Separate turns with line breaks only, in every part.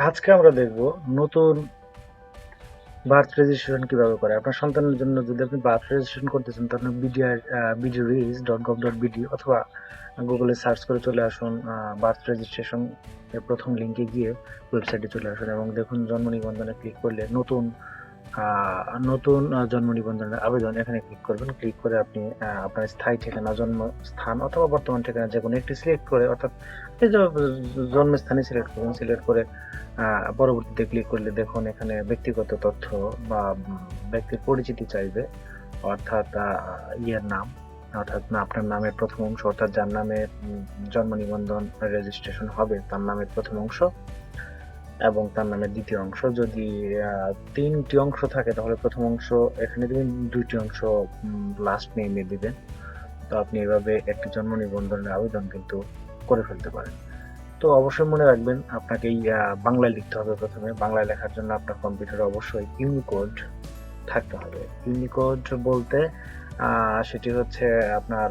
আজকে আমরা দেখব নতুন বার্থ রেজিস্ট্রেশন কীভাবে করে। আপনার সন্তানের জন্য যদি আপনি বার্থ রেজিস্ট্রেশন করতে চান তাহলে BDR BDRIS dot gov dot BD অথবা গুগলে সার্চ করে চলে আসুন বার্থ রেজিস্ট্রেশন এর প্রথম লিঙ্কে গিয়ে ওয়েবসাইটে চলে আসুন এবং দেখুন জন্ম নিবন্ধনে ক্লিক করলে নতুন নতুন জন্ম নিবন্ধনের আবেদন এখানে ক্লিক করবেন। ক্লিক করে আপনি আপনার স্থায়ী ঠিকানা, জন্ম স্থান অথবা বর্তমান ঠিকানা যে কোনো একটি সিলেক্ট করে, অর্থাৎ জন্মস্থানে সিলেক্ট করবেন সিলেক্ট করে পরবর্তীতে ক্লিক করলে দেখুন এখানে ব্যক্তিগত তথ্য বা ব্যক্তির পরিচিতি চাইবে। অর্থাৎ ইয়ের নাম, অর্থাৎ আপনার নামের প্রথম অংশ, অর্থাৎ যার নামে জন্ম নিবন্ধন রেজিস্ট্রেশন হবে, তার নামের প্রথম অংশ। এবং তার নামের দ্বিতীয় অংশ। যদি তিনটি অংশ থাকে, তাহলে প্রথম অংশ এখানে দিবেন, দুইটি অংশ লাস্ট নেমে দিবেন। তো আপনি এভাবে একটি জন্ম নিবন্ধনের আবেদন কিন্তু করে ফেলতে পারেন। তো অবশ্যই মনে রাখবেন, আপনাকে এই বাংলায় লিখতে হবে প্রথমে। বাংলায় লেখার জন্য আপনার কম্পিউটারে অবশ্যই ইউনিকোড থাকতে হবে। ইউনিকোড বলতে সেটি হচ্ছে আপনার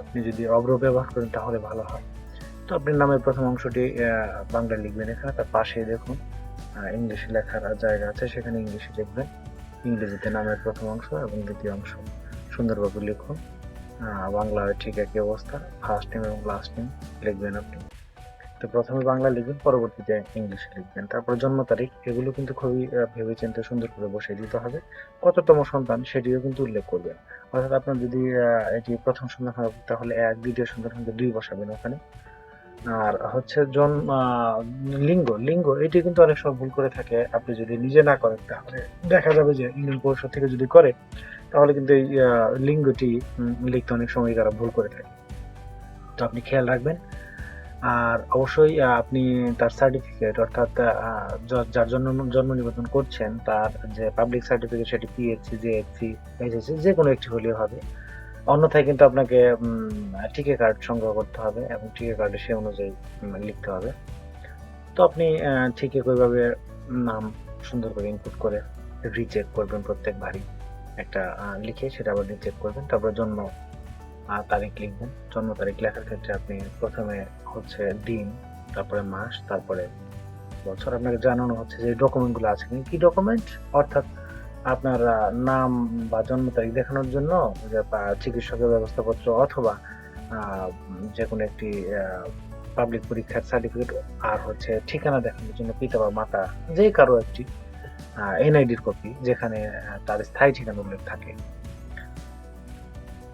আপনি যদি অগ্র ব্যবহার করেন তাহলে ভালো হয়। তো আপনি নামের প্রথম অংশটি বাংলা লিখবেন এখানে। তার পাশে দেখুন ইংলিশে লেখার জায়গা আছে, সেখানে ইংলিশে লিখবেন। ইংরেজিতে নামের প্রথম অংশ এবং দ্বিতীয় অংশ। সুন্দরভাবে লিখুন বাংলা ঠিক একই অবস্থা ফার্স্ট নেম এবং লাস্ট নেম লিখবেন আপনি। তো প্রথমে বাংলা লিখবেন, পরবর্তীতে ইংলিশে লিখবেন। তারপর জন্ম তারিখ, এগুলো কিন্তু খুবই ভেবেচিন্তে সুন্দর করে বসিয়ে দিতে হবে। কততম সন্তান সেটিও কিন্তু উল্লেখ করবেন। অর্থাৎ আপনার যদি এটি প্রথম সন্তান হয়, তাহলে এক, দ্বিতীয় সন্তান হলে দুই বসাবেন ওখানে। আর হচ্ছে জন লিঙ্গ লিঙ্গ, এটি কিন্তু অনেক সময় ভুল করে থাকে। আপনি যদি নিজে না করেন, তাহলে দেখা যাবে যে ইউনিয়ন পরিষদ থেকে যদি করে, তাহলে কিন্তু এই লিঙ্গটি লিখতে অনেক সময় তারা ভুল করে থাকে। তো আপনি খেয়াল রাখবেন। আর অবশ্যই আপনি তার সার্টিফিকেট অর্থাৎ যার জন্য জন্ম নিবন্ধন করছেন, তার যে পাবলিক সার্টিফিকেট সেটি পিএসসি জেএফসি এসএসসি যে কোনো একটি হলেও হবে। অন্যথায় কিন্তু আপনাকে টিকে কার্ড সংগ্রহ করতে হবে এবং টিকে কার্ডে সে অনুযায়ী লিখতে হবে। তো আপনি আহ, ঠিক একইভাবে নাম সুন্দর করে ইনপুট করে রিচেক করবেন প্রত্যেকবারই। একটা লিখে সেটা আবার রিচেক করবেন তারপরে জন্ম তারিখ লিখবেন। জন্ম তারিখ লেখার ক্ষেত্রে আপনি প্রথমে হচ্ছে দিন তারপরে মাস তারপরে বছর। আপনাকে জানানো হচ্ছে যে ডকুমেন্টগুলো আছে। কি ডকুমেন্ট অর্থাৎ আপনার নাম বা জন্ম তারিখ দেখানোর জন্য চিকিৎসকের ব্যবস্থাপত্র অথবা যে কোনো একটি পাবলিক পরীক্ষার সার্টিফিকেট আর হচ্ছে ঠিকানা দেখানোর জন্য পিতা বা মাতা যে কারও একটি এনআইডির কপি যেখানে তার স্থায়ী ঠিকানা উল্লেখ থাকে।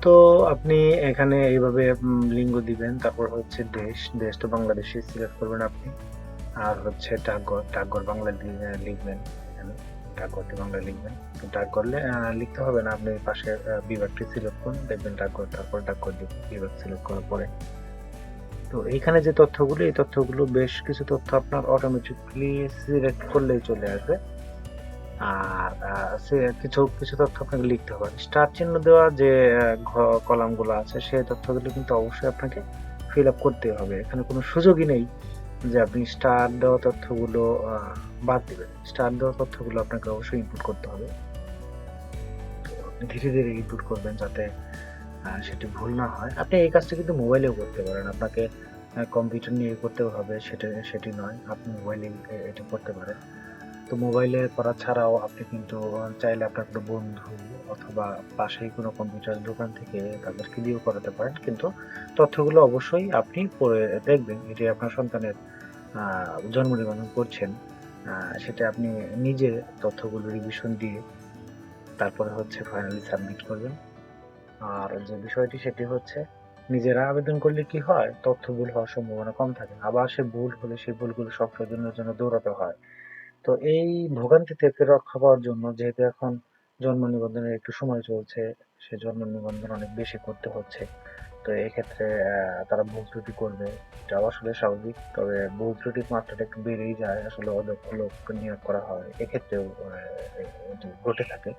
তো আপনি এখানে এইভাবে লিঙ্গ দিবেন, তারপর হচ্ছে দেশ দেশ তো বাংলাদেশে সিলেক্ট করবেন আপনি, আর হচ্ছে ডাকঘর ডাকঘর বাংলা লিখবেন। এখানে ডাকঘরটি বাংলা লিখবেন। তো ডাকঘরলে লিখতে হবে না, আপনি পাশে বিভাগটি সিলেক্ট করুন, দেখবেন ডাক ডাকঘর তারপর ডাক ডাকঘর দিবেন, বিভাগ সিলেক্ট করার পরে। তো এইখানে যে তথ্যগুলো, এই তথ্যগুলো বেশ কিছু তথ্য আপনার অটোমেটিকলি সিলেক্ট করলেই চলে আসবে। আর সে কিছু কিছু তথ্য আপনাকে লিখতে হবে। স্টার চিহ্ন দেওয়া যে কলামগুলো আছে, সেই তথ্যগুলো কিন্তু অবশ্যই আপনাকে ফিল আপ করতে হবে। এখানে কোনো সুযোগই নেই। যে আপনি স্টার দেওয়া তথ্যগুলো বাদ দিবেন। স্টার দেওয়া তথ্যগুলো আপনাকে অবশ্যই ইনপুট করতে হবে। ধীরে ধীরে ইনপুট করবেন যাতে সেটি ভুল না হয়। আপনি এই কাজটা কিন্তু মোবাইলেও করতে পারেন। আপনাকে কম্পিউটার নিয়ে করতে হবে, সেটা, সেটি নয়। আপনি মোবাইলে এটা করতে পারেন। তো মোবাইলে করা ছাড়াও আপনি কিন্তু চাইলে আপনার কোনো বন্ধু অথবা পাশেই কোনো কম্পিউটার দোকান থেকে তাদেরকে দিয়েও করাতে পারেন। কিন্তু তথ্যগুলো অবশ্যই আপনি পড়ে দেখবেন এটি আপনার সন্তানের জন্ম নিবন্ধন করছেন। সেটা আপনি নিজে তথ্যগুলো রিভিশন দিয়ে তারপরে হচ্ছে ফাইনালি সাবমিট করবেন। আর যে বিষয়টি সেটি হচ্ছে নিজেরা আবেদন করলে কি হয়? তথ্য ভুল হওয়ার সম্ভাবনা কম থাকে। আবার সে ভুল হলে সেই ভুলগুলো সংশোধনের জন্য দৌড়াতে হয়। তো এই ভোগান্তি থেকে রক্ষা পাওয়ার জন্য যেহেতু এখন জন্ম নিবন্ধনের একটু সময় চলছে, সে জন্ম নিবন্ধন অনেক বেশি করতে হচ্ছে। তো এক্ষেত্রে তারা ভুল ত্রুটি করবে। এটাও আসলে স্বাভাবিক, তবে ভুল ত্রুটির মাত্রাটা একটু বেড়েই যায়। আসলে অদক্ষ লোক নিয়োগ করা হয়, এক্ষেত্রেও ঘটে থাকে।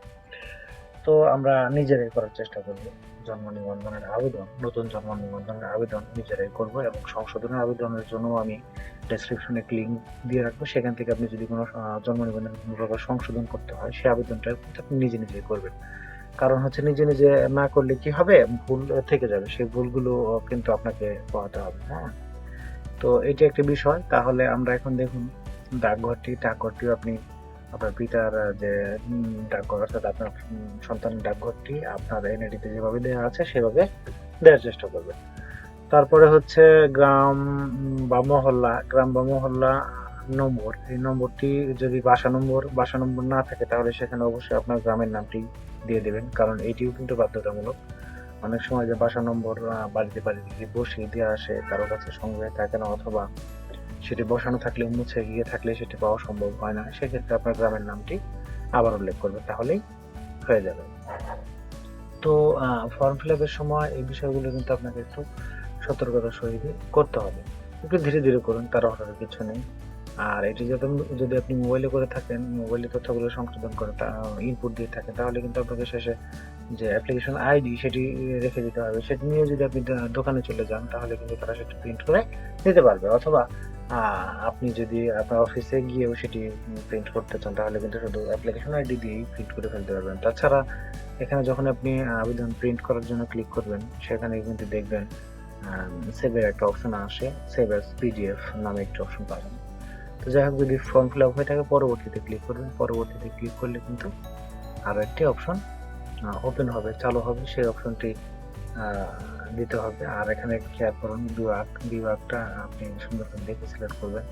তো আমরা নিজেরাই করার চেষ্টা করব। জন্ম নিবন্ধনের আবেদন, নতুন জন্ম নিবন্ধনের আবেদন নিজেরাই করব এবং সংশোধনের আবেদনের জন্য আমি ডেসক্রিপশনে লিঙ্ক দিয়ে রাখব। সেখান থেকে আপনি যদি কোনো জন্ম নিবন্ধন কোনো প্রকার সংশোধন করতে হয় সেই আবেদনটা আপনি নিজে নিজেই করবেন। কারণ হচ্ছে নিজে নিজে না করলে কি হবে? ভুল থেকে যাবে। সেই ভুলগুলো কিন্তু আপনাকে পোহাতে হবে হ্যাঁ? তো এটি একটি বিষয়। তাহলে আমরা এখন দেখুন ডাকঘরটি ডাকঘরটিও আপনি আপনার পিতার যে ডাকঘর অর্থাৎ আপনার উম, সন্তানের ডাকঘরটি আপনার এনআইডিতে যেভাবে দেওয়া আছে সেভাবে দেওয়ার চেষ্টা করবেন। তারপরে হচ্ছে গ্রাম বা মহল্লা গ্রাম বা মহল্লা নম্বর। এই নম্বরটি যদি বাসা নম্বর বাসা নম্বর না থাকে তাহলে সেখানে অবশ্যই আপনার গ্রামের নামটি দিয়ে দেবেন কারণ এটিও কিন্তু বাধ্যতামূলক। অনেক সময় যে বাসা নম্বর বাড়িতে বাড়িতে বসিয়ে দিয়ে আসে কারও কাছে সংগ্রহে থাকে না অথবা সেটি বসানো থাকলে মুছে গিয়ে থাকলে সেটি পাওয়া সম্ভব হয় না। সেক্ষেত্রে আপনার গ্রামের নামটি আবার উল্লেখ করবে, তাহলেই হয়ে যাবে। তো ফর্ম ফিল আপের সময় এই বিষয়গুলো কিন্তু আপনাকে একটু সতর্কতার সহিত করতে হবে। একটু ধীরে ধীরে করুন, তার হঠাৎ কিছু নেই। আর এটি যদি যদি আপনি মোবাইলে করে থাকেন মোবাইলে তথ্যগুলো সংশোধন করে ইনপুট দিয়ে থাকেন, তাহলে কিন্তু আপনাকে শেষে যে অ্যাপ্লিকেশন আইডি সেটি রেখে দিতে হবে। সেটি নিয়ে যদি আপনি দোকানে চলে যান, তাহলে কিন্তু তারা সেটি প্রিন্ট করে দিতে পারবে। অথবা আপনি যদি আপনার অফিসে গিয়েও সেটি প্রিন্ট করতে চান, তাহলে কিন্তু শুধু অ্যাপ্লিকেশন আইডি দিয়েই প্রিন্ট করে ফেলতে পারবেন। তাছাড়া এখানে যখন আপনি আবেদন প্রিন্ট করার জন্য ক্লিক করবেন, সেখানে কিন্তু দেখবেন সেভের একটা অপশন আসে সেভ অ্যাজ পিডিএফ নামে একটা অপশন পাবেন। তো যাই হোক, যদি ফর্ম ফিল আপ হয়ে থাকে, পরবর্তীতে ক্লিক করবেন। পরবর্তীতে ক্লিক করলে কিন্তু আরও একটি অপশন ওপেন হবে, চালু হবে। সেই অপশনটি দিতে হবে। আর এখানে খেয়াল করুন বিভাগ বিভাগটা আপনি সুন্দর করে দেখে সিলেক্ট করবেন।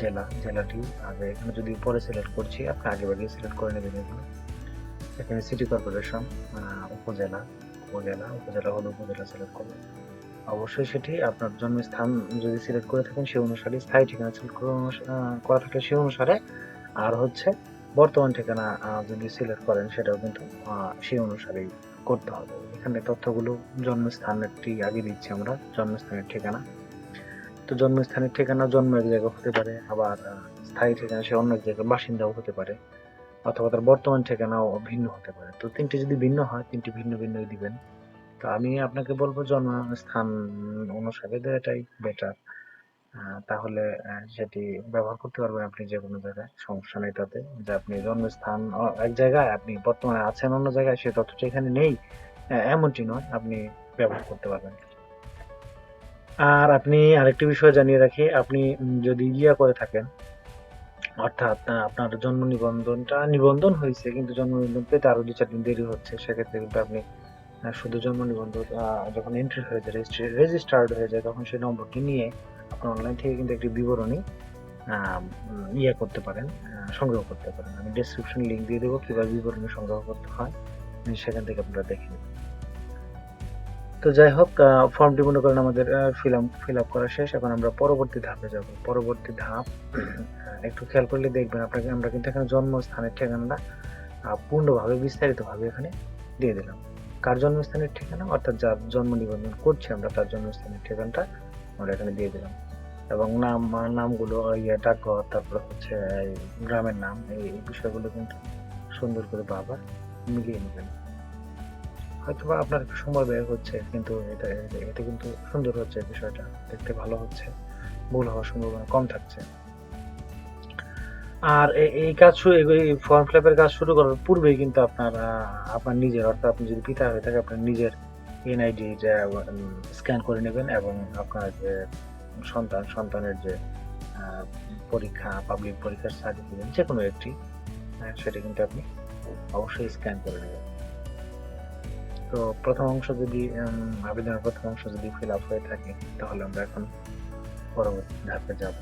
জেলা, জেলাটি আগে এখানে যদি পরে সিলেক্ট করছি, আপনি আগে আগে সিলেক্ট করে নেবেন এগুলো। এখানে সিটি কর্পোরেশন উপজেলা উপজেলা উপজেলা হলো উপজেলা সিলেক্ট করবেন। অবশ্যই সেটি আপনার জন্মস্থান যদি সিলেক্ট করে থাকেন, সেই অনুসারে স্থায়ী ঠিকানা সিলেক্ট করা থাকলে সেই অনুসারে আর হচ্ছে বর্তমান ঠিকানা যদি সিলেক্ট করেন, সেটাও কিন্তু সেই অনুসারেই করতে হবে। এখানে তথ্যগুলো জন্মস্থানেরটি আগে দিচ্ছি আমরা, জন্মস্থানের ঠিকানা। তো জন্মস্থানের ঠিকানা, জন্ম এক জায়গায় হতে পারে, আবার স্থায়ী ঠিকানা সে অন্য এক জায়গার বাসিন্দাও হতে পারে, অথবা তার বর্তমান ঠিকানাও ভিন্ন হতে পারে। তো তিনটি যদি ভিন্ন হয়, তিনটি ভিন্ন ভিন্নই দিবেন। তো আমি আপনাকে বলব জন্মস্থান অনুসারে দেওয়াটাই বেটার তাহলে সেটি ব্যবহার করতে পারবেন আপনি যে কোনো জায়গায়। সমস্যা নেই তাতে। যে আপনি জন্মস্থান এক জায়গায় আপনি বর্তমানে আছেন অন্য জায়গায়, সে তথ্যটা এখানে নেই এমনটি নয়, আপনি ব্যবহার করতে পারবেন। আর আপনি আরেকটি বিষয় জানিয়ে রাখি, আপনি যদি ইয়া করে থাকেন, অর্থাৎ আপনার জন্ম নিবন্ধনটা নিবন্ধন হয়েছে, কিন্তু জন্ম নিবন্ধন পেতে আরও দু চার দিন দেরি হচ্ছে, সেক্ষেত্রে কিন্তু আপনি শুধু জন্ম নিবন্ধন যখন এন্ট্রি হয়ে যায় রেজিস্টার্ড হয়ে যায়, তখন সেই নম্বরটি নিয়ে আপনি অনলাইন থেকে কিন্তু একটি বিবরণী ইয়ে করতে পারেন সংগ্রহ করতে পারেন। আমি ডেসক্রিপশন লিংক দিয়ে দেবো, কীভাবে বিবরণী সংগ্রহ করতে হয় সেখান থেকে আপনারা দেখে নেবেন। তো যাই হোক ফর্মটি মনে করেন আমাদের ফিল ফিল আপ করা শেষ। এখন আমরা পরবর্তী ধাপে যাব। পরবর্তী ধাপ একটু খেয়াল করলে দেখবেন আপনাকে, আমরা কিন্তু এখানে জন্মস্থানের ঠিকানাটা পূর্ণভাবে বিস্তারিতভাবে এখানে দিয়ে দিলাম। কার জন্মস্থানের ঠিকানা? অর্থাৎ যার জন্ম নিবন্ধন করছি আমরা, তার জন্মস্থানের ঠিকানাটা আমরা এখানে দিয়ে দিলাম। এবং নাম, নামগুলো ইয়ে ডাকঘর তারপরে হচ্ছে গ্রামের নাম, এই বিষয়গুলো কিন্তু সুন্দর করে বাবা মিলিয়ে নেবেন। হয়তো বা আপনার সময় ব্যয় হচ্ছে, কিন্তু এটা এটা কিন্তু সুন্দর হচ্ছে বিষয়টা। দেখতে ভালো হচ্ছে, ভুল হওয়ার সম্ভাবনা কম থাকছে। আর এই কাজ শুরু এই ফর্ম ফিল আপের কাজ শুরু করার পূর্বেই কিন্তু আপনার আপনার নিজের, অর্থাৎ আপনি যদি পিতা হয়ে থাকে আপনার নিজের এনআইডি যে স্ক্যান করে নেবেন এবং আপনার, যে, সন্তান, সন্তানের যে পরীক্ষা পাবলিক পরীক্ষার সার্টিফিকেট যে কোনো একটি সেটা কিন্তু আপনি অবশ্যই স্ক্যান করে নেবেন। তো প্রথম অংশ যদি আবেদনের প্রথম অংশ যদি ফিল আপ হয়ে থাকে, তাহলে আমরা এখন পরবর্তী ধাপে যাব।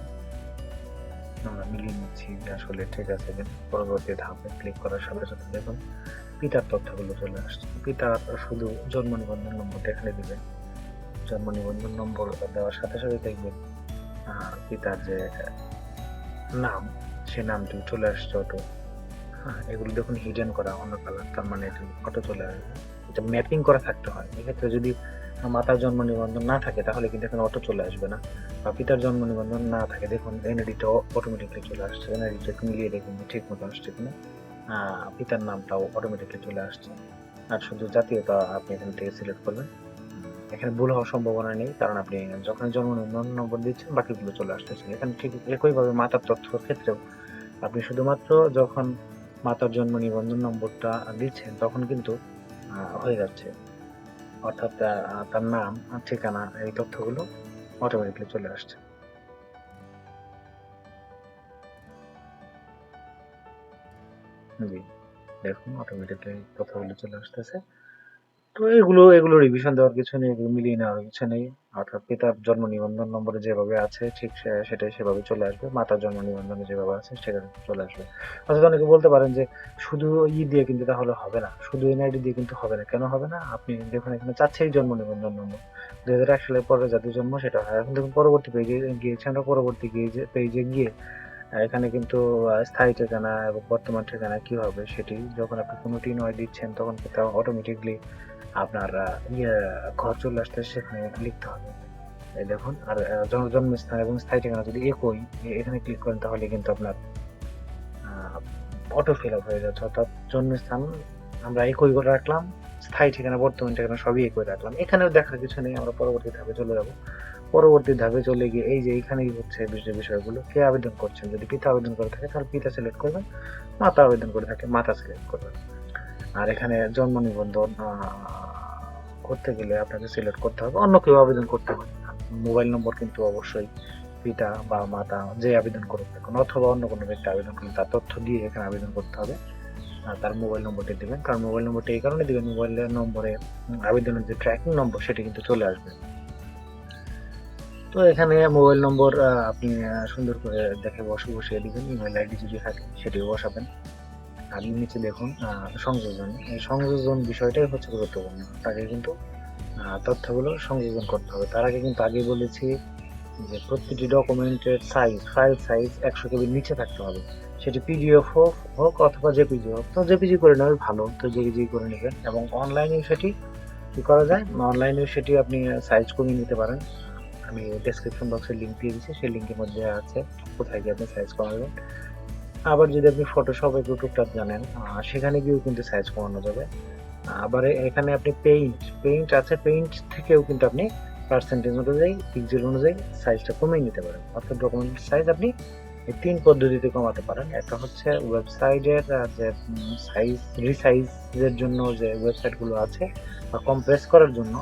আমরা মিলিয়ে নিচ্ছি আসলে ঠিক আছে পরবর্তী ধাপে ক্লিক করার সাথে সাথে দেখুন পিতার তথ্যগুলো চলে আসছে। পিতার শুধু জন্ম নিবন্ধন নম্বরটা এখানে দিবেন জন্ম নিবন্ধন নম্বর দেওয়ার সাথে সাথে দেখবেন পিতার যে নাম, সে নামটি চলে আসছে অটো। হ্যাঁ এগুলো দেখুন হিডেন করা, অন্য কালার তার মানে এটি অটো চলে আসবে। এটা ম্যাপিং করা থাকতে হয়। এক্ষেত্রে যদি মাতার জন্ম নিবন্ধন না থাকে, তাহলে কিন্তু এখানে অটো চলে আসবে না। বা পিতার জন্ম নিবন্ধন না থাকে, দেখুন এনআইডিটা অটোমেটিকলি চলে আসছে। এনআইডিটা মিলিয়ে দেখুন ঠিক মতো আসছে কিনা। পিতার নামটাও অটোমেটিকলি চলে আসছে। আর শুধু জাতীয়তা আপনি এখান থেকে সিলেক্ট করবেন। এখানে ভুল হওয়ার সম্ভাবনা নেই, কারণ আপনি যখন জন্ম নিবন্ধন নম্বর দিচ্ছেন, বাকিগুলো চলে আসতেছে। এখানে ঠিক একইভাবে মাতার তথ্যের ক্ষেত্রেও আপনি শুধুমাত্র যখন মাতার জন্ম নিবন্ধন নম্বরটা দিচ্ছেন, তখন কিন্তু হয়ে যাচ্ছে। অর্থাৎ তার নাম, ঠিকানা, এই তথ্যগুলো অটোমেটিকলি চলে আসছে। জি দেখুন অটোমেটিকলি কথাগুলো চলে আসতেছে। তো এগুলো এগুলো রিভিশন দেওয়ার কিছু নেই, এগুলো মিলিয়ে নেওয়ার কিছু নেই। অর্থাৎ পিতার জন্ম নিবন্ধন নম্বরে যেভাবে আছে, ঠিক সেটাই সেভাবে চলে আসবে। মাতার জন্ম নিবন্ধনে যেভাবে আছে সেখানে চলে আসবে। অর্থাৎ অনেকে বলতে পারেন যে, শুধু ই দিয়ে কিন্তু তাহলে হবে না, শুধু এনআইডি দিয়ে কিন্তু হবে না। কেন হবে না? আপনি দেখুন, এখানে চাচ্ছেই জন্ম নিবন্ধন নম্বর। দু হাজার এক সালের পরে যাদের জন্ম, সেটা হয়। এখন দেখুন, পরবর্তী পেজে গিয়েছে। আমরা পরবর্তী পেজে গিয়ে এখানে কিন্তু স্থায়ী ঠিকানা এবং বর্তমান ঠিকানা কি হবে সেটি যখন আপনি কোনোটি নয় দিচ্ছেন, তখন কিন্তু অটোমেটিকলি আপনার ইয়ে ঘর চলে আসতে সেখানে লিখতে হবে। এই দেখুন, আর জন্মস্থান এবং স্থায়ী ঠিকানা যদি একই এখানে ক্লিক করেন, তাহলে কিন্তু আপনার অটো ফিল আপ হয়ে যাচ্ছে। অর্থাৎ জন্মস্থান আমরা একই করে রাখলাম, স্থায়ী ঠিকানা, বর্তমান ঠিকানা সবই একই রাখলাম। এখানেও দেখার কিছু নেই, আমরা পরবর্তী ধাপে চলে যাব। পরবর্তী ধাপে চলে গিয়ে এই যে এইখানেই হচ্ছে বিষয় বিষয়গুলো। কে আবেদন করছেন? যদি পিতা আবেদন করে থাকে তাহলে পিতা সিলেক্ট করবেন। মাতা আবেদন করে থাকে মাতা সিলেক্ট করবেন। আর এখানে জন্ম নিবন্ধন করতে গেলে আপনাকে সিলেক্ট করতে হবে। অন্য কেউ আবেদন করতে হবে মোবাইল নম্বর কিন্তু অবশ্যই পিতা বা মাতা যে আবেদন করুক না কেন, অথবা অন্য কোনো ব্যক্তি আবেদন করলে তার তথ্য দিয়ে এখানে আবেদন করতে হবে। আর তার মোবাইল নম্বরটি দিবেন। কারণ মোবাইল নম্বরটি এই কারণে দিবেন। মোবাইল নম্বরে আবেদনের যে ট্র্যাকিং নম্বর সেটি কিন্তু চলে আসবে। তো এখানে মোবাইল নম্বর আপনি সুন্দর করে দেখে বসে, বসিয়ে দিবেন ইমেল আইডি যদি থাকে সেটিও বসাবেন। আর নিচে দেখুন সংযোজন। এই সংযোজন বিষয়টাই হচ্ছে গুরুত্বপূর্ণ। তাকে কিন্তু তথ্যগুলো সংযোজন করতে হবে। তার আগে কিন্তু আগে বলেছি যে প্রতিটি ডকুমেন্টের সাইজ ফাইল সাইজ একশো কেবির নিচে থাকতে হবে। সেটি পিডিএফ হোক হোক অথবা জেপিজি হোক। তো জেপিজি করে নেবে ভালো। তো জেপিজি করে নেবেন। এবং অনলাইনেও সেটি কি করা যায়? অনলাইনেও সেটি আপনি সাইজ কমিয়ে নিতে পারেন। আমি ডেসক্রিপশন বক্সে লিঙ্ক দিয়ে দিচ্ছি, সেই লিঙ্কের মধ্যে আছে কোথায় গিয়ে আপনি সাইজ কমাবেন। আবার যদি আপনি ফটোশপ টুকটাক জানেন সেখানে গিয়েও কিন্তু সাইজ কমানো যাবে। আবার এখানে আপনি পেইন্ট পেইন্ট আছে পেইন্ট থেকেও কিন্তু আপনি পার্সেন্টেজ অনুযায়ী পিক্সেল অনুযায়ী সাইজটা কমিয়ে নিতে পারেন। অর্থাৎ ডকুমেন্ট সাইজ আপনি এই তিন পদ্ধতিতে কমাতে পারেন। একটা হচ্ছে ওয়েবসাইটের যে সাইজ রিসাইজের জন্য যে ওয়েবসাইটগুলো আছে, বা কম্প্রেস করার জন্য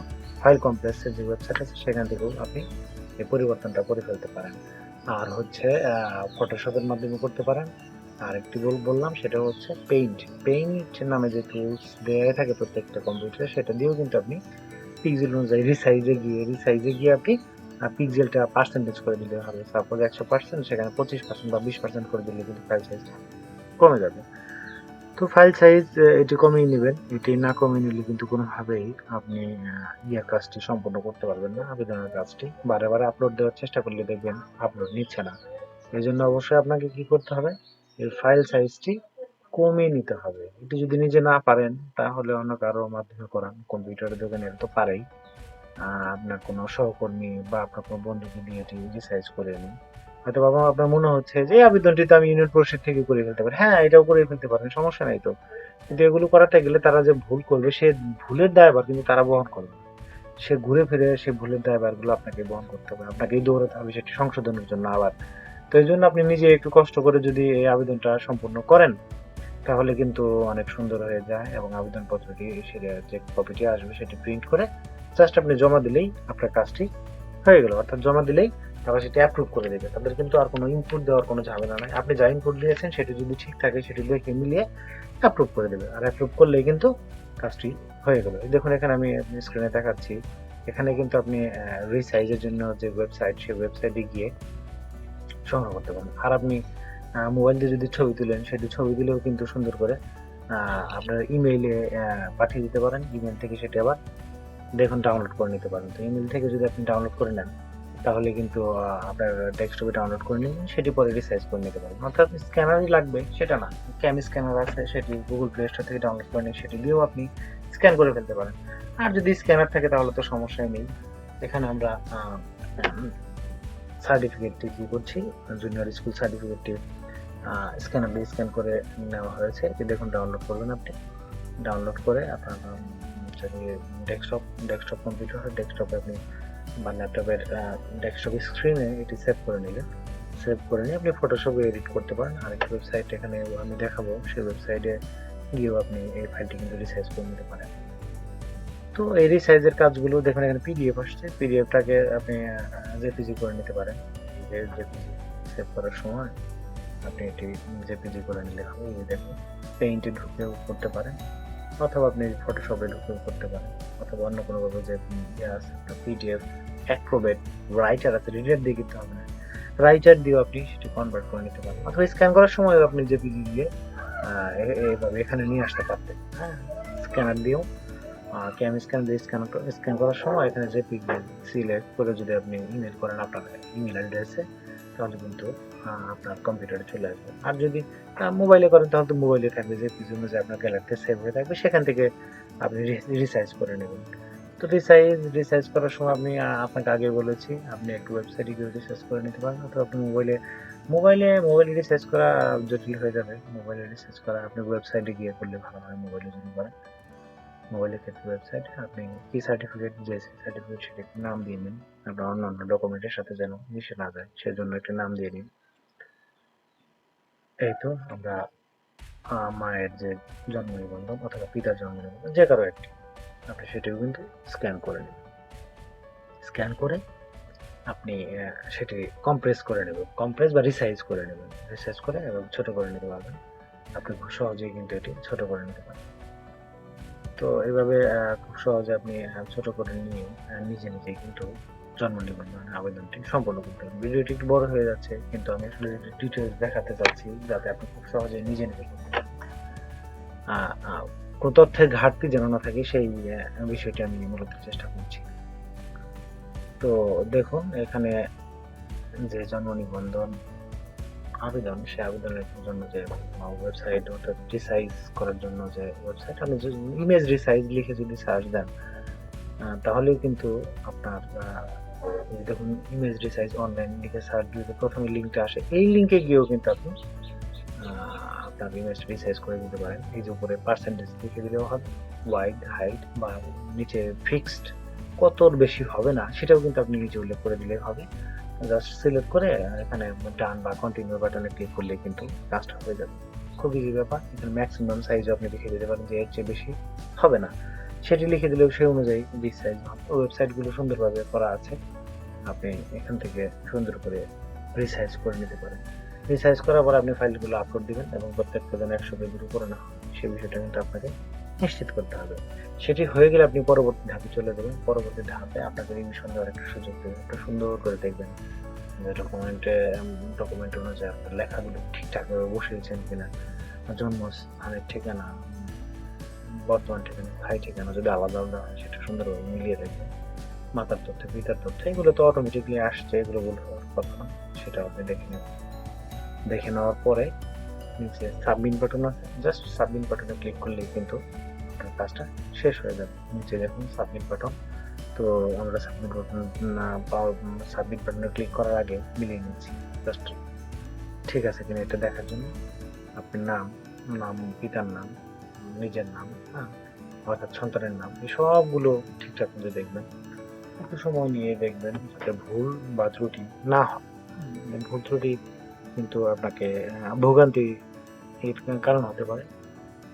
ফাইল কম্প্রেসের যে ওয়েবসাইট আছে, সেখান থেকেও আপনি এই পরিবর্তনটা করে ফেলতে পারেন। আর হচ্ছে ফটোশপের মাধ্যমে করতে পারেন। আর একটি বল বললাম, সেটা হচ্ছে পেইন্ট পেইন্ট নামে যে টুলস দেওয়া থাকে প্রত্যেকটা কম্পিউটারে সেটা দিয়েও কিন্তু আপনি পিক্সেল অনুযায়ী রিসাইজে গিয়ে রিসাইজে গিয়ে আপনি পিক্সেলটা পার্সেন্টেজ করে দিলে হবে। সাপোজ একশো পার্সেন্ট সেখানে পঁচিশ পার্সেন্ট বা বিশ পার্সেন্ট করে দিলে কিন্তু ফাইল সাইজটা কমে যাবে। তো ফাইল সাইজ এটি কমিয়ে নেবেন। এটি না কমিয়ে নিলে কিন্তু কোনোভাবেই আপনি আহ, ইয়ে কাজটি সম্পূর্ণ করতে পারবেন না আবেদনের কাজটি। বারে বারে আপলোড দেওয়ার চেষ্টা করলে দেখবেন আপলোড নিচ্ছে না। এই জন্য অবশ্যই আপনাকে কি করতে হবে? এই ফাইল সাইজটি কমিয়ে নিতে হবে। এটি যদি নিজে না পারেন তাহলে অন্য কারও মাধ্যমে করান। কম্পিউটারের দোকানে তো পারেই। আপনার কোনো সহকর্মী বা আপনার কোনো বন্ধুকে দিয়ে এটি রিসাইজ করে নিন। হয়তো বাবা আপনার মনে হচ্ছে যে আবেদনটি তো আমি ইউনিট পরিষদ থেকে করে ফেলতে পারি। হ্যাঁ এটাও করে ফেলতে পারেন, সমস্যা নাই তো। কিন্তু এগুলো করাতে গেলে তারা যে ভুল করবে, সে ভুলের দায়ভার কিন্তু তারা বহন করবে সে ঘুরে ফিরে সে ভুলের দায়ভারগুলো আপনাকে বহন করতে হবে আপনাকেই দৌড়াতে হবে, সেটি সংশোধনের জন্য আবার। তো এই জন্য আপনি নিজে একটু কষ্ট করে যদি এই আবেদনটা সম্পূর্ণ করেন, তাহলে কিন্তু অনেক সুন্দর হয়ে যায় এবং আবেদনপত্রটি সেটা যে কপিটি আসবে সেটি প্রিন্ট করে জাস্ট আপনি জমা দিলেই আপনার কাজটি হয়ে গেল। অর্থাৎ জমা দিলেই তারা সেটি অ্যাপ্রুভ করে দেবে। তাদের কিন্তু আর কোনো ইনপুট দেওয়ার কোনো ঝামেলা নাই। আপনি যা ইনপুট দিয়েছেন, সেটি যদি ঠিক থাকে, সেটি দেখে মিলিয়ে অ্যাপ্রুভ করে দেবে। আর অ্যাপ্রুভ করলেই কিন্তু কাজটি হয়ে গেল। দেখুন, এখানে আমি স্ক্রিনে দেখাচ্ছি। এখানে কিন্তু আপনি রিসাইজের জন্য যে ওয়েবসাইট সেই ওয়েবসাইটে গিয়ে সংগ্রহ করতে পারেন। আর আপনি মোবাইল দিয়ে যদি ছবি তুলেন, সেটি ছবি দিলেও কিন্তু সুন্দর করে আপনার ইমেইলে পাঠিয়ে দিতে পারেন। ইমেল থেকে সেটি আবার দেখুন ডাউনলোড করে নিতে পারেন। তো ইমেল থেকে যদি আপনি ডাউনলোড করে নেন তাহলে কিন্তু আপনার ডেস্কটপে ডাউনলোড করে নিন, সেটি পরে রিসাইজ করে নিতে পারেন। অর্থাৎ স্ক্যানারই লাগবে, সেটা না। ক্যাম স্ক্যানার আছে, সেটি গুগল প্লে স্টোর থেকে ডাউনলোড করে নিন, সেটি দিয়েও আপনি স্ক্যান করে ফেলতে পারেন। আর যদি স্ক্যানার থাকে, তাহলে তো সমস্যাই নেই। এখানে আমরা সার্টিফিকেটটি কি করছি? জুনিয়র স্কুল সার্টিফিকেটটি স্ক্যানার দিয়ে স্ক্যান করে নেওয়া হয়েছে। এটি দেখুন ডাউনলোড করবেন আপনি। ডাউনলোড করে আপনার যদি ডেস্কটপ ডেস্কটপ কম্পিউটার ডেস্কটপে আপনি বা ল্যাপটপের ডেস্কটপ স্ক্রিনে এটি সেভ করে নিলেন সেভ করে নিয়ে আপনি ফটোশপে এডিট করতে পারেন। আর একটি ওয়েবসাইট এখানে আমি দেখাবো। সেই ওয়েবসাইটে গিয়েও আপনি এই ফাইলটি কিন্তু রিসাইজ করে নিতে পারেন। তো এই রিসাইজের কাজগুলো দেখুন, এখানে পিডিএফ আসছে। পিডিএফটাকে আপনি জেপিজি করে নিতে পারেন। জেপিজি সেভ করার সময় আপনি এটি জেপিজি করে নিলে হবে। দেখুন পেইন্টে ঢুকেও করতে পারেন। অথবা আপনি ফটোশপে ঢুকেও করতে পারেন। অথবা অন্য কোনোভাবে যে ইয়ে আছে, একটা পিডিএফ অ্যাক্রোবেট রাইটার আছে রিডার দিয়ে কিনতে হবে না। রাইটার দিয়েও আপনি সেটি কনভার্ট করে নিতে পারেন অথবা স্ক্যান করার সময় আপনি জেপিজি দিয়ে আহ, এ- এইভাবে এখানে নিয়ে আসতে পারতেন। হ্যাঁ স্ক্যানার দিয়েও ক্যাম স্ক্যান দিয়ে স্ক্যান স্ক্যান করার সময় এখানে জেপিজি সিলেক্ট করে যদি আপনি ইমেল করেন আপনার ইমেল অ্যাড্রেসে তাহলে কিন্তু আপনার কম্পিউটারে চলে আসবে। আর যদি মোবাইলে করেন তাহলে তো মোবাইলে থাকবে যে পিছনে যে আপনার গ্যালারিতে সেভ হয়ে থাকবে সেখান থেকে আপনি রিসাইজ করে নেবেন। তো রিসাইজ রিসাইজ করার সময় আপনি আপনাকে আগে বলেছি, আপনি একটু ওয়েবসাইটে গিয়ে রিসার্চ করে নিতে পারেন, অথবা আপনি মোবাইলে মোবাইলে মোবাইলে রিসার্চ করা জটিল হয়ে যাবে। মোবাইলে রিসার্চ করা, আপনি ওয়েবসাইটে গিয়ে করলে ভালো হয় মোবাইলে যদি করেন। মোবাইলের ক্ষেত্রে ওয়েবসাইটে আপনি কি সার্টিফিকেট যে সার্টিফিকেট সেটা নাম দিয়ে নিন, আপনার অন্যান্য ডকুমেন্টের সাথে যেন মিশে না যায়, সেজন্য একটা নাম দিয়ে নিন। এই তো আমরা মায়ের যে জন্ম নিবন্ধন অথবা পিতার জন্ম নিবন্ধন যে কারও একটি। আপনি সেটিও কিন্তু স্ক্যান করে নিন স্ক্যান করে আপনি সেটি কম্প্রেস করে নেবেন। কম্প্রেস বা রিসাইজ করে নেবেন। রিসাইজ করে এবং ছোট করে নিতে পারবেন। আপনি খুব সহজেই কিন্তু এটি ছোট করে নিতে পারবেন। তো এইভাবে খুব সহজে আপনি ছোট করে নিয়ে নিজে নিজেই কিন্তু জন্ম নিবন্ধন আবেদনটি সম্পন্ন করতে পারেন ভিডিওটি একটু বড় হয়ে যাচ্ছে, কিন্তু আমি আসলে ডিটেলস দেখাতে চাচ্ছি, যাতে আপনি খুব সহজে নিজে নিজে কোনো ঘাটতি যেন না থাকে, সেই বিষয়টি আমি মূলত চেষ্টা করছি। তো দেখুন, এখানে যে জন্ম নিবন্ধন আবেদন, সে আবেদনের জন্য যে ওয়েবসাইট অর্থাৎ রিসাইজ করার জন্য যে ওয়েবসাইট আপনি ইমেজ রিসাইজ লিখে যদি সার্চ দেন তাহলেও কিন্তু আপনার দেখুন ইমেজ রিসাইজ অনলাইন লিখে সার্চ দিলে প্রথমে লিঙ্কটা আসে। এই লিঙ্কে গিয়েও কিন্তু আপনি আপনার করে দিতে পারেন। এই যে উপরে পার্সেন্টেজ লিখে দিলেও হবে। ওয়াইড হাইট বা নিচে ফিক্সড কতর বেশি হবে না, সেটাও কিন্তু আপনি উল্লেখ করে দিলে হবে। জাস্ট সিলেক্ট করে এখানে ডান বা কন্টিনিউ বাটনে ক্লিক করলে কিন্তু কাজটা হয়ে যাবে। খুব ইজি ব্যাপার। এখানে ম্যাক্সিমাম সাইজ আপনি লিখে দিতে পারেন যে এর চেয়ে বেশি হবে না। সেটি লিখে দিলেও সেই অনুযায়ী বিগ সাইজ ওয়েবসাইটগুলো সুন্দরভাবে করা আছে। আপনি এখান থেকে সুন্দর করে রিসাইজ করে নিতে পারেন। রিসাইজ করার পর আপনি ফাইলগুলো আপলোড দিবেন এবং প্রত্যেকটা যেন একশো পেজের উপরে না সেই বিষয়টা কিন্তু আপনাকে নিশ্চিত করতে হবে। সেটি হয়ে গেলে আপনি পরবর্তী ধাপে চলে যাবেন। পরবর্তী ধাপে আপনাকে রিভিশন দেওয়ার একটা সুযোগ দেবেন একটু সুন্দর করে দেখবেন ডকুমেন্টে ডকুমেন্ট অনুযায়ী আপনার লেখাগুলো ঠিকঠাকভাবে বসিয়েছেন কিনা, জন্মস্থানের ঠিকানা, বর্তমান ঠিকানা ভাই ঠিকানা যদি আলাদা আলাদা হয়, সেটা সুন্দরভাবে মিলিয়ে দেখবেন। মাতার তথ্য, পিতার তথ্য, এগুলো তো অটোমেটিকলি আসছে, এগুলো ভুল হওয়ার কথা সেটা আপনি দেখে নেবেন। দেখে নেওয়ার পরে নিচে সাবমিট বাটন আছে জাস্ট সাবমিট বাটনে ক্লিক করলেই কিন্তু কাজটা শেষ হয়ে যাবে। নিচে দেখুন সাবমিট বাটন তো আমরা সাবমিট বাটন সাবমিট বাটনে ক্লিক করার আগে মিলিয়ে নিচ্ছি। জাস্ট ঠিক আছে কিনা এটা দেখার জন্য। আপনার নাম নাম, পিতার নাম, নিজের নাম হ্যাঁ অর্থাৎ সন্তানের নাম, এই সবগুলো ঠিকঠাক মতো দেখবেন। একটু সময় নিয়ে দেখবেন যাতে ভুল বা ত্রুটি না হয়। ভুল ত্রুটি কিন্তু আপনাকে আহ, ভোগান্তি এর কারণ হতে পারে।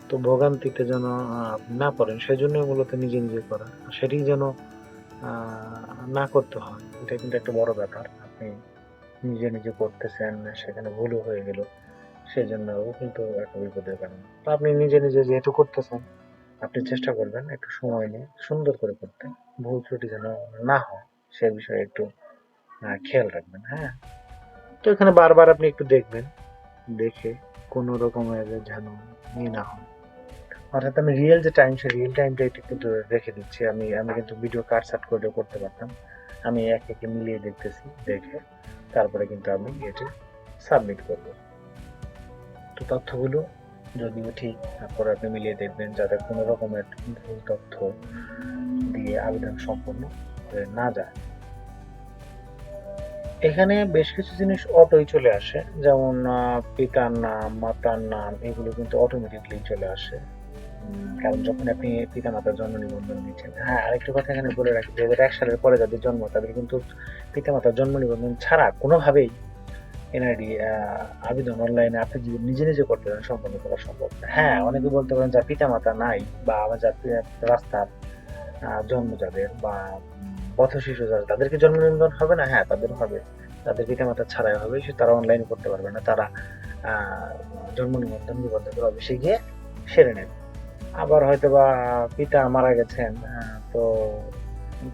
তো ভোগান্তিতে যেন আপনি না পড়েন সেজন্য মূলত নিজে নিজে করা। সেটি যেন না করতে হয় এটা কিন্তু একটা বড় ব্যাপার। আপনি নিজে নিজে করতেছেন সেখানে ভুলও হয়ে গেল সেজন্য কিন্তু একটা বিপদের কারণ তো আপনি নিজে নিজে যেহেতু করতেছেন আপনি চেষ্টা করবেন একটু সময় নিয়ে সুন্দর করে করতে। ভুল ত্রুটি যেন না হয় সে বিষয়ে একটু খেয়াল রাখবেন হ্যাঁ? তো এখানে বারবার আপনি একটু দেখবেন, দেখে কোনো রকমের যেন ইয়ে না হয় অর্থাৎ আমি রিয়েল যে টাইম সে রিয়েল টাইমটা একটু কিন্তু রেখে দিচ্ছি। আমি আমি কিন্তু ভিডিও কাট সাট করেও করতে পারতাম। আমি এক একে মিলিয়ে দেখতেছি, দেখে তারপরে কিন্তু আমি এটি সাবমিট করব। তো তথ্যগুলো যদিও ঠিক, তারপরে আপনি মিলিয়ে দেখবেন যাতে কোনো রকমের ভুল তথ্য দিয়ে আবেদন সম্পন্ন না যায়। এখানে বেশ কিছু জিনিস অটোই চলে আসে। যেমন পিতার নাম মাতার নাম এগুলো কিন্তু অটোমেটিকলি চলে আসে। কারণ যখন আপনি পিতা মাতার জন্ম নিবন্ধন দিচ্ছেন হ্যাঁ আরেকটা কথা এখানে বলে রাখি দু হাজার এক সালের পরে যাদের জন্ম তাদের কিন্তু পিতা মাতার জন্ম নিবন্ধন ছাড়া কোনোভাবেই এনআইডি আবেদন অনলাইনে আপনি যদি নিজে নিজে করতে পারেন সম্পন্ন করা সম্ভব হ্যাঁ অনেকে বলতে পারেন যার পিতা মাতা নাই বা আমার যার রাস্তার জন্ম যাদের বা পথ শিশু যারা, তাদেরকে জন্ম নিবন্ধন হবে না? হ্যাঁ তাদের হবে। তাদের পিতামাতা ছাড়াই হবে, সে তারা অনলাইন করতে পারবে না। তারা জন্ম নিবন্ধন নিবন্ধন করে অফিসে গিয়ে সেরে নেবে। আবার হয়তো বা পিতা মারা গেছেন তো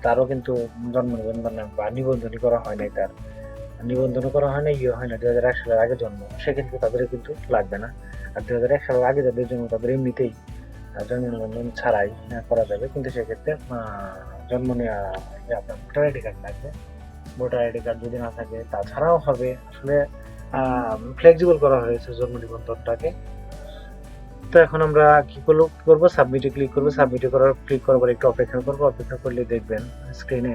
তারও কিন্তু জন্ম নিবন্ধন বা নিবন্ধনই করা হয় নাই তার। নিবন্ধন করা হয় না ইয়ে হয় না। দুই হাজার এক সালের আগে জন্ম। সেক্ষেত্রে তাদের কিন্তু লাগবে না। আর দুই হাজার এক সালের আগে যাদের জন্ম, তাদের এমনিতেই জন্ম নিবন্ধন ছাড়াই করা যাবে। কিন্তু সেক্ষেত্রে জন্ম নেওয়া আপনার ভোটার আইডি কার্ড লাগবে ভোটার আইডি কার্ড যদি না থাকে, তাছাড়াও হবে। আসলে ফ্লেক্সিবল করা হয়েছে জন্ম নিবন্ধনটাকে। তো এখন আমরা কি করব কি করব? সাবমিটে ক্লিক করব। সাবমিটে করার ক্লিক করার পর একটু অপেক্ষা করব। অপেক্ষা করলে দেখবেন স্ক্রিনে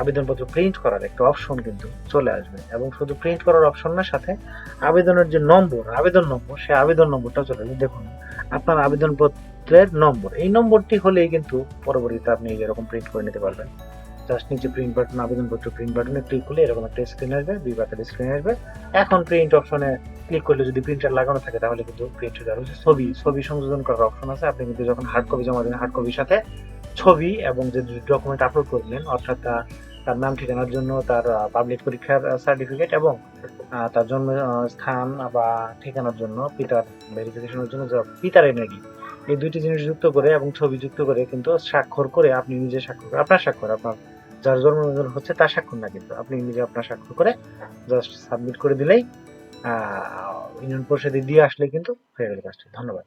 আবেদনপত্র প্রিন্ট করার একটা অপশন কিন্তু চলে আসবে। এবং শুধু প্রিন্ট করার অপশন না, সাথে আবেদনের যে নম্বর, আবেদন নম্বর সেই আবেদন নম্বরটা চলে আসবে। দেখুন, আপনার আবেদনপত্রের নম্বর। এই নম্বরটি হলেই কিন্তু পরবর্তীতে আপনি এরকম প্রিন্ট করে নিতে পারবেন। জাস্ট নিচে প্রিন্ট বাটন আবেদনপত্র প্রিন্ট বাটনে ক্লিক করলে এরকম একটা স্ক্রিন আসবে, দুই বাটের স্ক্রিন আসবে। এখন প্রিন্ট অপশনে ক্লিক করলে যদি প্রিন্টার লাগানো থাকে, তাহলে কিন্তু প্রিন্ট হয়ে যাবে ছবি ছবি সংযোজন করার অপশন আছে। আপনি কিন্তু যখন হার্ড কপি জমা দেবেন হার্ড কপির সাথে ছবি এবং যে ডকুমেন্ট আপলোড করলেন, অর্থাৎ তার নাম, ঠিকানার জন্য, তার পাবলিক পরীক্ষার সার্টিফিকেট এবং তার জন্ম স্থান বা ঠিকানার জন্য, পিতার ভেরিফিকেশনের জন্য, পিতার এনআইডি এই দুইটি জিনিস যুক্ত করে এবং ছবি যুক্ত করে কিন্তু স্বাক্ষর করে আপনি নিজে স্বাক্ষর করে আপনার স্বাক্ষর, আপনার যার জন্ম নিবন্ধন হচ্ছে তার স্বাক্ষর না কিন্তু। আপনি নিজে আপনার স্বাক্ষর করে জাস্ট সাবমিট করে দিলেই ইউনিয়ন পরিষদে দিয়ে আসলে কিন্তু হয়ে গেল কাজটি। ধন্যবাদ।